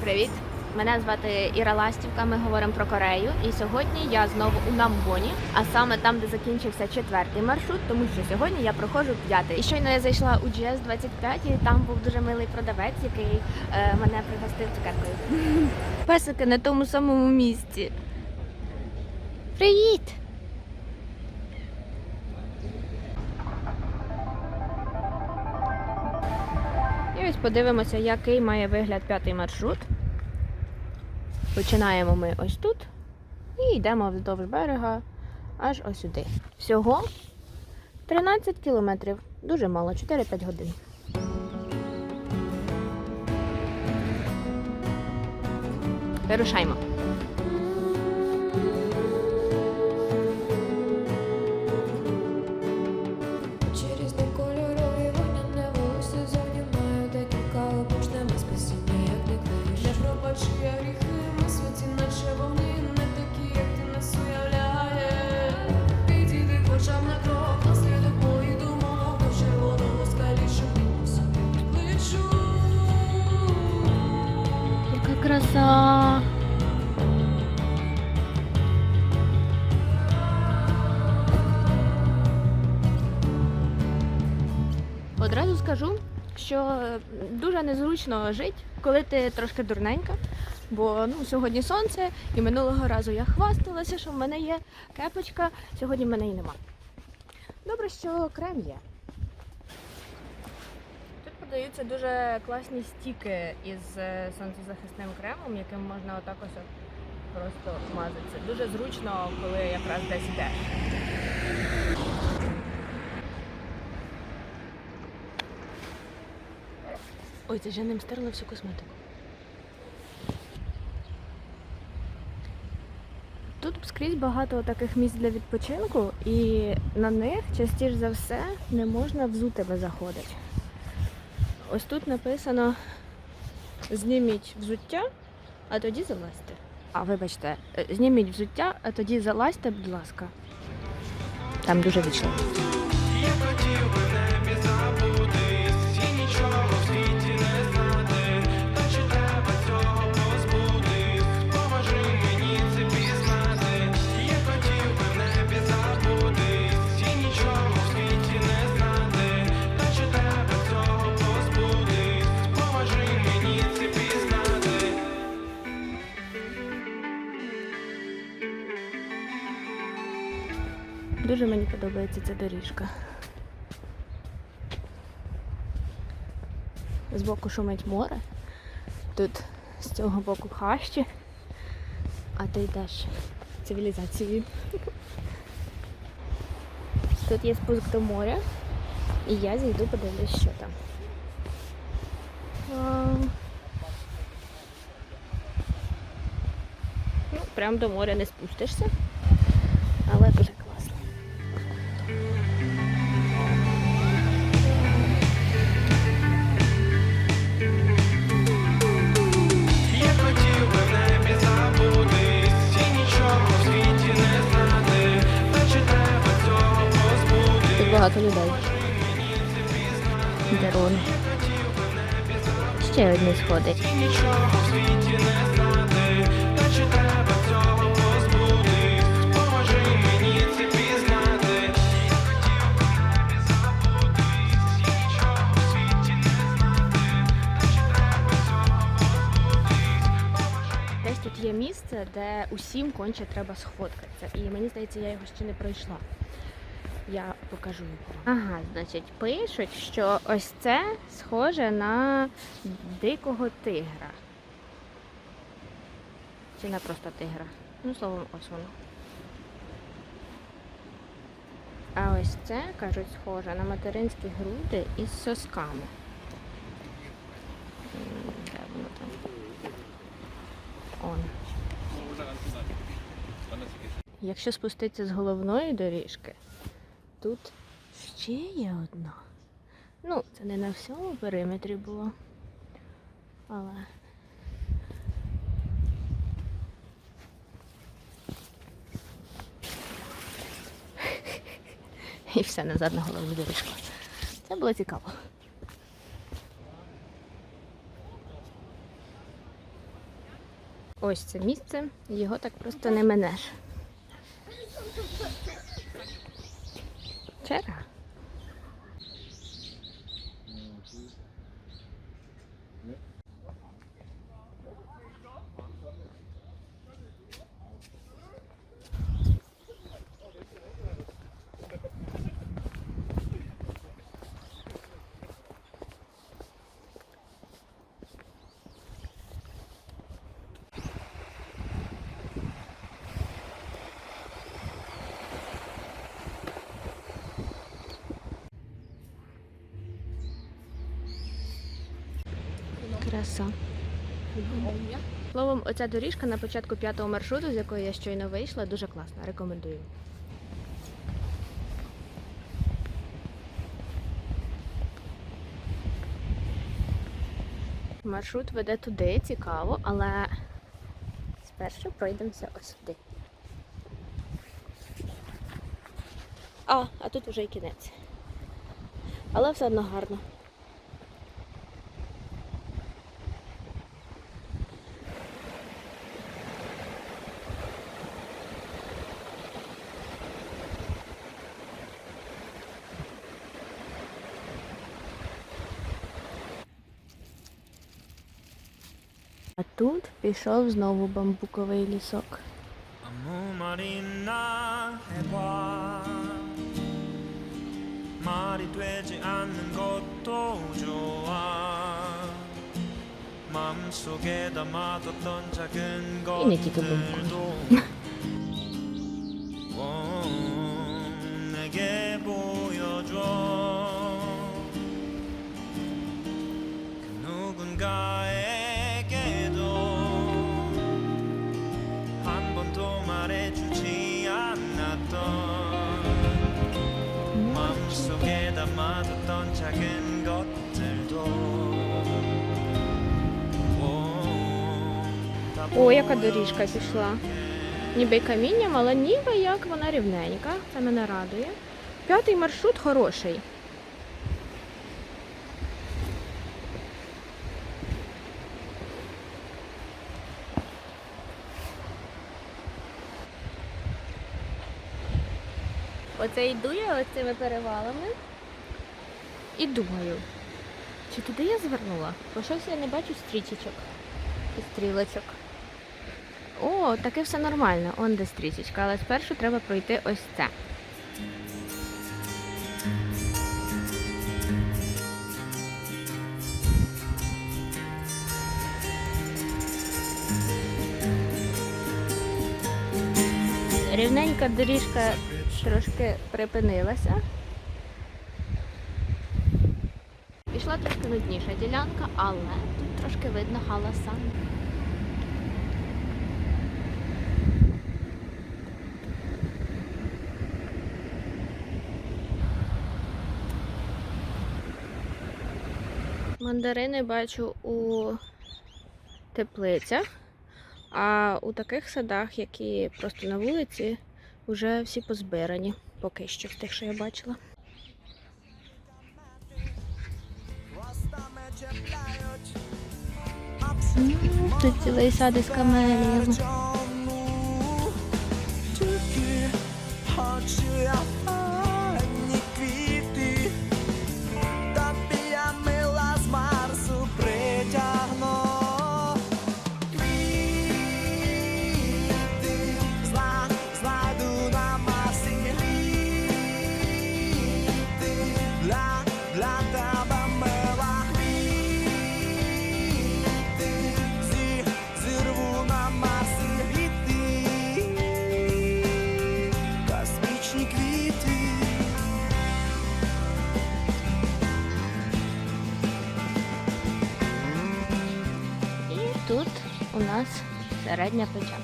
Привіт! Мене звати Іра Ластівка. Ми говоримо про Корею. І сьогодні я знову у Намбоні, а саме там, де закінчився четвертий маршрут, тому що сьогодні я проходжу п'ятий. І щойно я зайшла у GS 25 і там був дуже милий продавець, який е, мене пригостив цукеркою. Песики на тому самому місці. Привіт! І ось подивимося, який має вигляд п'ятий маршрут. Починаємо ми ось тут і йдемо вздовж берега аж ось сюди. Всього 13 кілометрів. Дуже мало, 4-5 годин. Вирушаймо. Одразу скажу, що дуже незручно жити, коли ти трошки дурненька. Бо ну, сьогодні сонце, і минулого разу я хвасталася, що в мене є кепочка, сьогодні в мене її нема. Добре, що крем є. Тут подаються дуже класні стіки із е, сонцезахисним кремом, яким можна отак ось просто мазатися. Дуже зручно, коли якраз десь йдеш. Ой, це я ним стерла всю косметику. Тут скрізь багато таких місць для відпочинку, і на них частіше за все не можна взутими заходити. Ось тут написано зніміть взуття, а тоді залазьте. А, вибачте, зніміть взуття, а тоді залазьте, будь ласка. Там дуже вічно. Дуже мені подобається ця доріжка. Збоку шумить море. Тут з цього боку хащі, а ти йдеш цивілізацією. Тут є спуск до моря, і я зійду подивлюсь, що там. Ну, прям до моря не спустишся, Десь тут є місце, де усім конче треба сфоткатися. І мені здається, я його ще не пройшла. Я покажу. Ага, значить, пишуть, що ось це схоже на дикого тигра. Чи не просто тигра? Ну, словом, ось воно. А ось це, кажуть, схоже на материнські груди із сосками. Де воно там? Он. Якщо спуститися з головної доріжки, тут ще є одна. Ну, це не на всьому периметрі було. Але. І все назад на головну доріжку. Це було цікаво. Ось це місце, його так просто не минеш. večer. Краса. Словом, оця доріжка на початку п'ятого маршруту, з якої я щойно вийшла, дуже класна. Рекомендую. Маршрут веде туди, цікаво, але спершу пройдемося ось сюди. А, а тут вже й кінець. Але все одно гарно. А тут пішов знову бамбуковий лісок. 아무 말이나 해봐 말이 되지 않는 것도 좋아 마음속에 담아뒀던 작은 이내지도 것들도 О, яка доріжка пішла. Ніби й камінням, але ніби як вона рівненька. Це мене радує. П'ятий маршрут хороший. Оце йду я оцими перевалами і думаю, чи туди я звернула? Бо щось я не бачу стрічечок і стрілочок. О, таке все нормально, он де стрічечка, але спершу треба пройти ось це. Рівненька доріжка трошки припинилася. Пішла трошки нудніша ділянка, але тут трошки видно халасан. Мандарини бачу у теплицях, а у таких садах, які просто на вулиці, вже всі позбирані. Поки що з тих, що я бачила. Тут цілий сад із камеліями. Середня печатка.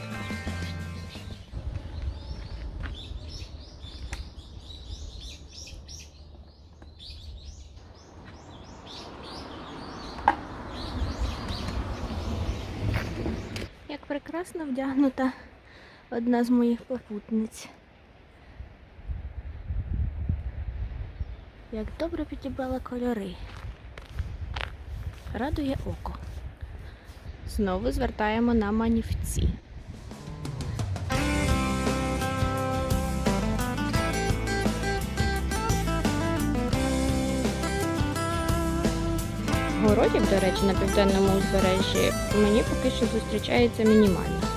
Як прекрасно вдягнута одна з моїх попутниць. Як добре підібрала кольори. Радує око. Знову звертаємо на манівці. Городів, до речі, на південному узбережжі мені поки що зустрічається мінімально.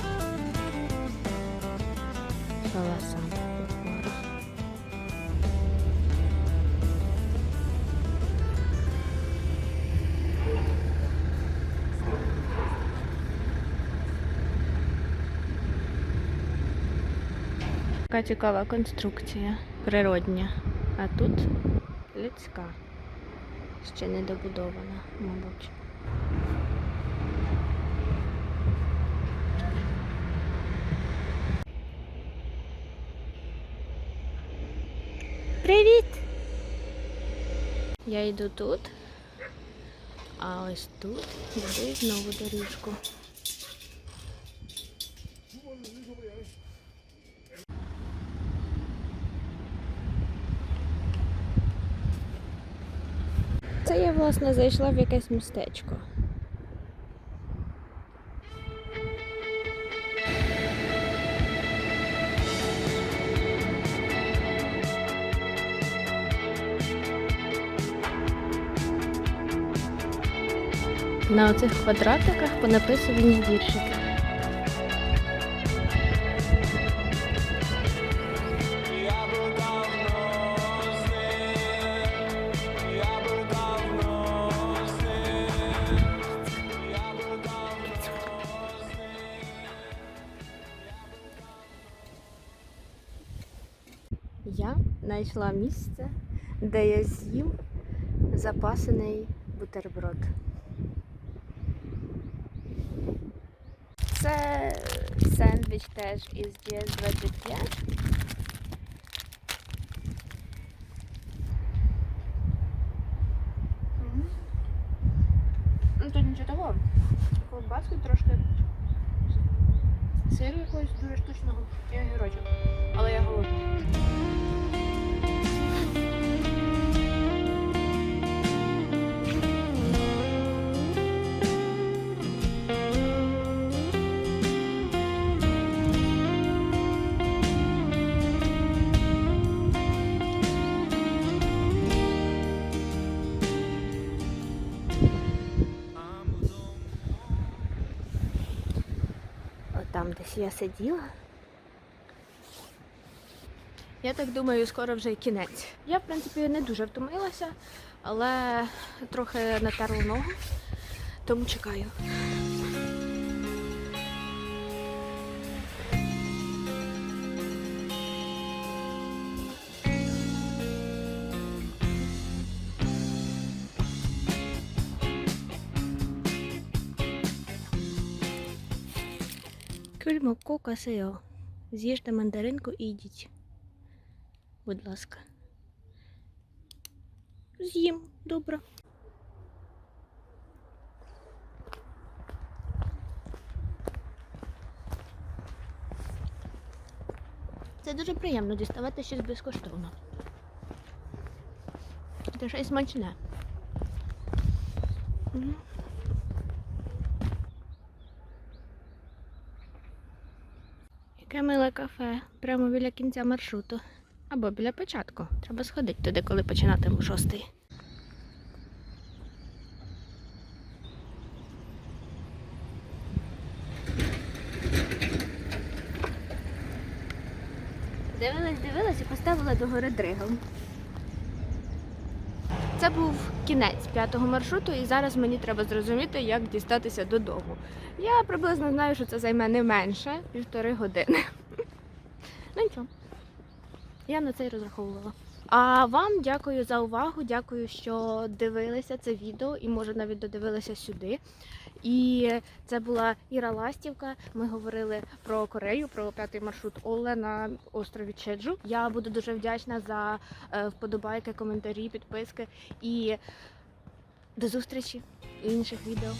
Така цікава конструкція, природня. А тут людська. Ще не добудована, мабуть. Привіт! Я йду тут, а ось тут будують знову доріжку. Це я, власне, зайшла в якесь містечко. На оцих квадратиках понаписувані віршики. я знайшла місце, де я з'їм запасений бутерброд. Це сендвіч теж із GS25. Сиру якогось дуже штучного і огірочок. Але я голодна. Там десь я сиділа. Я так думаю, скоро вже й кінець. Я, в принципі, не дуже втомилася, але трохи натерла ногу, тому чекаю. Кюльмоко касео. З'їжте мандаринку і йдіть. Будь ласка. З'їм, добре. Це дуже приємно діставати щось безкоштовно. Це ще й смачне. Миле кафе, прямо біля кінця маршруту. Або біля початку. Треба сходити туди, коли починатиму шостий. Дивилась, дивилась і поставила догори дригом. Це був кінець п'ятого маршруту, і зараз мені треба зрозуміти, як дістатися додому. Я приблизно знаю, що це займе не менше півтори години. Ну нічого. Я на це й розраховувала. А вам дякую за увагу. Дякую, що дивилися це відео і може навіть додивилися сюди. І це була Іра Ластівка. Ми говорили про Корею, про п'ятий маршрут Оле на острові Чеджу. Я буду дуже вдячна за е, вподобайки, коментарі, підписки і до зустрічі в інших відео.